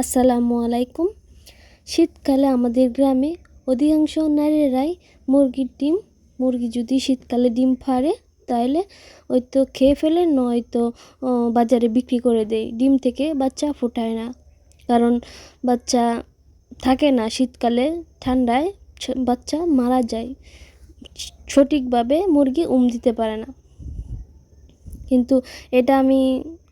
আসসালামু আলাইকুম। শীতকালে আমাদের গ্রামে অধিকাংশ নারীরাই মুরগির ডিম, মুরগি যদি শীতকালে ডিম ফাড়ে তাহলে ওই তো খেয়ে ফেলে, নয়তো বাজারে বিক্রি করে দেয়। ডিম থেকে বাচ্চা ফোটায় না। কারণ বাচ্চা থাকে না শীতকালে ঠান্ডায় বাচ্চা মারা যায়। সঠিকভাবে মুরগি উম দিতে পারে না। কিন্তু এটা আমি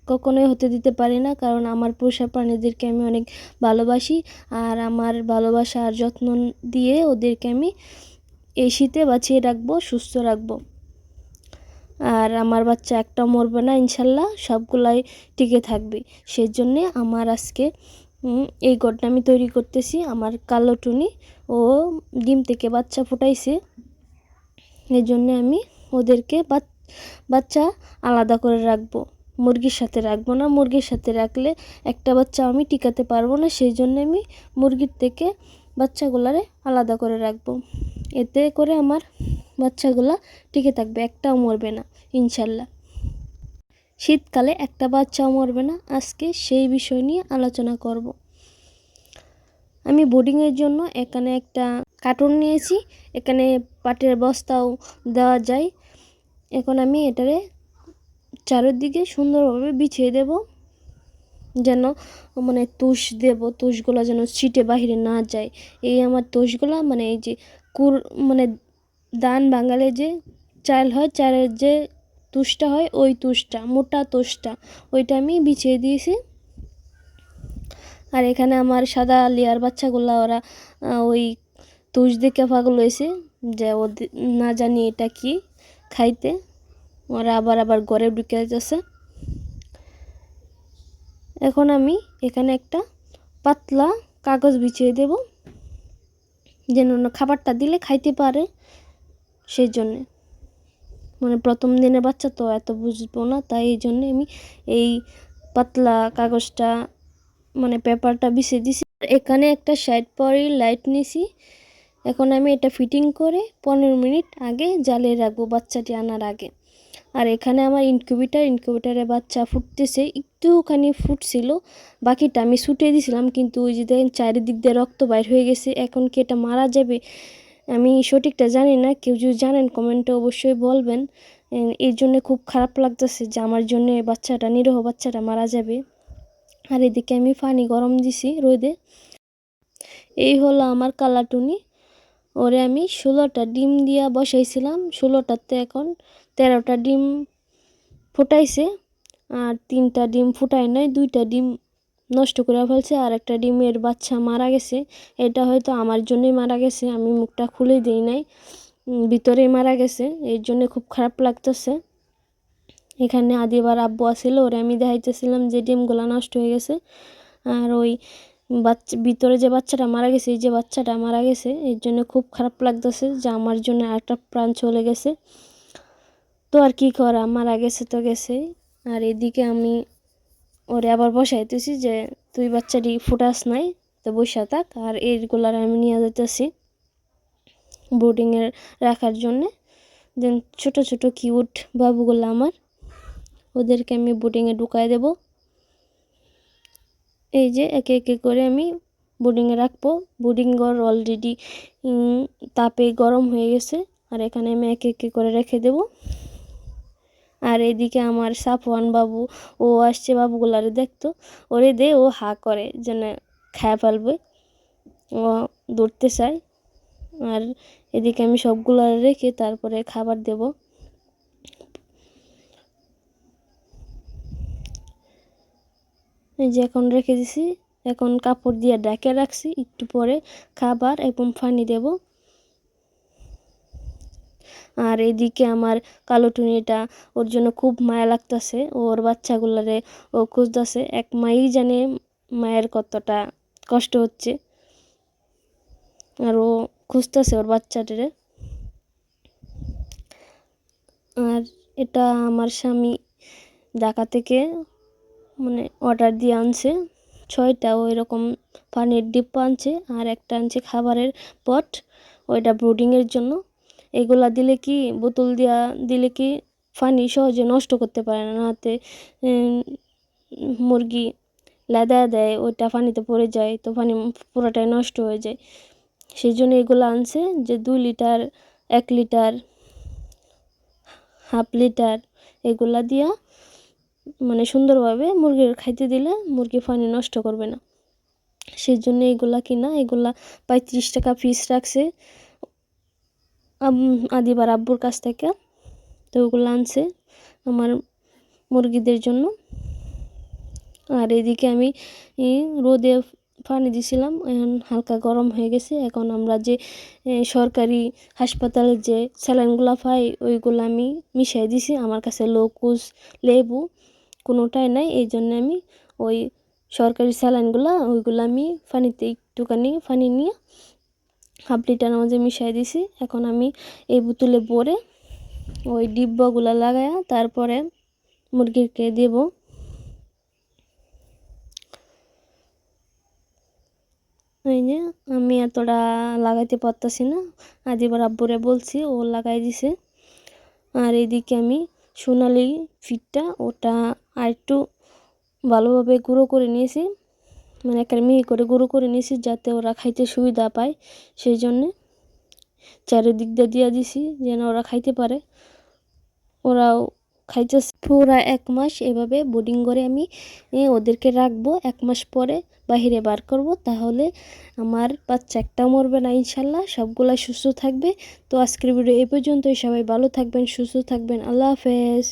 কখনোই হতে দিতে পারি না। কারণ আমার পোষা প্রাণীদেরকে আমি অনেক ভালোবাসি আর আমার ভালোবাসা আর যত্ন দিয়ে ওদেরকে আমি এই শীতে বাঁচিয়ে রাখব, সুস্থ রাখব। আর আমার বাচ্চা একটা মরবে না ইনশাল্লাহ, সবগুলাই টিকে থাকবে। সেই জন্যে আমার আজকে এই গড়টা আমি তৈরি করতেছি। আমার কালো টুনি ও ডিম থেকে বাচ্চা ফুটাইছে। এই জন্যে আমি ওদেরকে বাচ্চা আলাদা করে রাখব। মুরগির সাথে রাখব না। মুরগির সাথে রাখলে একটা বাচ্চা আমি টিকাতে পারব না, সেই জন্য আমি মুরগির থেকে বাচ্চাগুলারে আলাদা করে রাখব। এতে করে আমার বাচ্চাগুলা টিকে থাকবে, একটাও মরবে না, ইনশাল্লাহ। শীতকালে একটা বাচ্চাও মরবে না, আজকে সেই বিষয় নিয়ে আলোচনা করব। আমি বোর্ডিংয়ের জন্য এখানে একটা কার্টুন নিয়েছি, এখানে পাটের বস্তাও দেওয়া যায়। এখন আমি এটারে চারিদিকে সুন্দরভাবে বিছিয়ে দেব, যেন মানে তুষ দেব, তুষগুলো যেন ছিটে বাহিরে না যায়। এই আমার তুষগুলো মানে এই যে কুর মানে দান বাঙালে যে চাল হয়, চালের যে তুষটা হয়, ওই তুষটা, মোটা তুষটা, ওইটা আমি বিছিয়ে দিয়েছি। আর এখানে আমার সাদা লেয়ার বাচ্চাগুলো, ওরা ওই তুষ দেখে পাগল হয়েছে, যে ওদের, না জানি এটা কি, খাইতে। ওরা আবার আবার ঘরে ঢুকে যাচ্ছে। এখন আমি এখানে একটা পাতলা কাগজ বিছিয়ে দেব, যেন খাবারটা দিলে খাইতে পারে সেই জন্যে। মানে প্রথম দিনে বাচ্চা তো এত বুঝব না, তাই এই জন্যে আমি এই পাতলা কাগজটা মানে পেপারটা বিছিয়ে দিছি। এখানে একটা সাইড পরে লাইট নিছি। এখন আমি এটা ফিটিং করে পনেরো মিনিট আগে জ্বালিয়ে রাখব বাচ্চাটি আনার আগে। আর এখানে আমার ইনকিউবেটার ইনকিউবেটারে বাচ্চা ফুটতেছে, একটুখানি ফুটছিল, বাকিটা আমি ছুটে দিয়েছিলাম কিন্তু ওই যে দেখেন চারিদিক দিয়ে রক্ত বাইর হয়ে গেছে, এখন কি এটা মারা যাবে? আমি সঠিকটা জানি না, কেউ যদি জানেন কমেন্টে অবশ্যই বলবেন। এ- এই জন্য খুব খারাপ লাগতেছে যে আমার জন্য বাচ্চাটা, নিরহ বাচ্চাটা মারা যাবে। আর এদিকে আমি পানি গরম দিছি রোদে। এই হলো আমার কালাটুনি। ওরে আমি ষোলোটা ডিম দিয়া বসাইছিলাম, ষোলোটাতে এখন তেরোটা ডিম ফুটাইছে আর তিনটা ডিম ফুটাই নাই, দুইটা ডিম নষ্ট করে ফেলছে আর একটা ডিমের বাচ্চা মারা গেছে। এটা হয়তো আমার জন্যই মারা গেছে, আমি মুখটা খুলে দিই নাই ভিতরেই মারা গেছে, এর জন্য খুব খারাপ লাগতেছে। এখানে আদিবার আব্বু আসছিল ওরে আমি দেখাইতেছিলাম যে ডিমগুলো নষ্ট হয়ে গেছে, আর ওই বাচ্চা, ভিতরে যে বাচ্চাটা মারা গেছে, এই যে বাচ্চাটা মারা গেছে, এর জন্য খুব খারাপ লাগতেছে যে আমার জন্য একটা প্রাণ চলে গেছে। তো আর কি করা? মারা গেছে তো গেছে আর এদিকে আমি ওরে আবার বসাইতেছি যে, তুই বাচ্চাটি ফুটাস নাই, তো বসা থাক। আর এইগুলার আমি নিয়ে যেতেছি বোর্ডিংয়ে রাখার জন্যে। দেন ছোট ছোট কিউট বাবুগুলো আমার, ওদেরকে আমি বোর্ডিংয়ে ঢুকাই দেব। এই যে একে একে করে আমি বোর্ডিংয়ে রাখব। বোর্ডিং ঘর অলরেডি তাপে গরম হয়ে গেছে। আর এখানে আমি একে একে করে রেখে দেব। আর এদিকে আমার সাফওয়ান বাবু, ও আসছে বাবুগুলারে দেখতো। ওরে দে, ও হা করে, যেন খায় ফেলবে। ও দৌড়তে চায়। আর এদিকে আমি সবগুলো রেখে তারপরে খাবার দেব। এই যে এখন রেখে দিছি। এখন কাপড় দিয়ে ঢেকে রাখছি। একটু পরে খাবার এবং পানি দেব। আর এদিকে আমার কালো টুনিটা ওর জন্য খুব মায়া লাগতেছে। ওর বাচ্চাগুলারে ও খুঁজতেছে। এক মাই জানে মায়ের কতটা কষ্ট হচ্ছে। আর ও খুঁজতেছে ওর বাচ্চাটারে। আর এটা আমার স্বামী ঢাকা থেকে মানে অর্ডার দিয়ে আনছে। ছয়টা ওই রকম পানির ডিব্বা আনছে আর একটা আনছে খাবারের পট। ওইটা ব্রুডিংয়ের জন্য। এগুলা দিলে কি বোতল দিয়া দিলে কি পানি সহজে নষ্ট করতে পারে না? উম, মুরগি লেদা দেয় ওইটা পানিতে পড়ে যায় তো পানি পুরোটাই নষ্ট হয়ে যায়। সেই জন্য এগুলো আনছে যে দুই লিটার এক লিটার হাফ লিটার এগুলা দিয়া মানে সুন্দরভাবে মুরগির খাইতে দিলে মুরগি পানি নষ্ট করবে না। সেই জন্য এগুলা কিনা এগুলা পঁয়ত্রিশ টাকা পিস রাখছে। আদিবার আব্বুর কাছ থেকে তো ওগুলো আনছে আমার মুরগিদের জন্য। আর এদিকে আমি রোদে পানি দিছিলাম, এখন হালকা গরম হয়ে গেছে। এখন আমরা যে সরকারি হাসপাতালে যে স্যালাইনগুলো পাই, ওইগুলো আমি মিশিয়ে দিছি। আমার কাছে লোকুস, লেবু কোনোটাই নাই, এই জন্য আমি ওই সরকারি স্যালাইনগুলো, ওইগুলো আমি পানিতে একটুখানি পানি নিয়ে হাফ লিটার মাঝে মিশিয়ে দিছি। এখন আমি এই বোতলে ভরে ওই ডিব্বাগুলো লাগায়া তারপরে মুরগিকে দেব। এই যে আমি এতটা লাগাইতে পারতাছি না। আদিবার আব্বুরে বলছি, ও লাগাই দিছে। আর এদিকে আমি সোনালি ফিটটা ওটা আর একটু ভালোভাবে গুঁড়ো করে নিয়েছি। মানে একটা মিহি করে গুঁড়ো করে নিয়েছি যাতে ওরা খাইতে সুবিধা পায়। সেই জন্যে চারিদিক দিয়ে দিয়ে দিছি যেন ওরা খাইতে পারে। ওরাও খাইতে পুরা এক মাস এভাবে বোর্ডিং করে আমি ওদেরকে রাখব। এক মাস পরে বাহিরে বার করব। তাহলে আমার বাচ্চা একটা মরবে না ইনশাল্লাহ। সবগুলাই সুস্থ থাকবে। তো আজকের ভিডিও এই পর্যন্তই। সবাই ভালো থাকবেন, সুস্থ থাকবেন। আল্লাহ হাফেজ।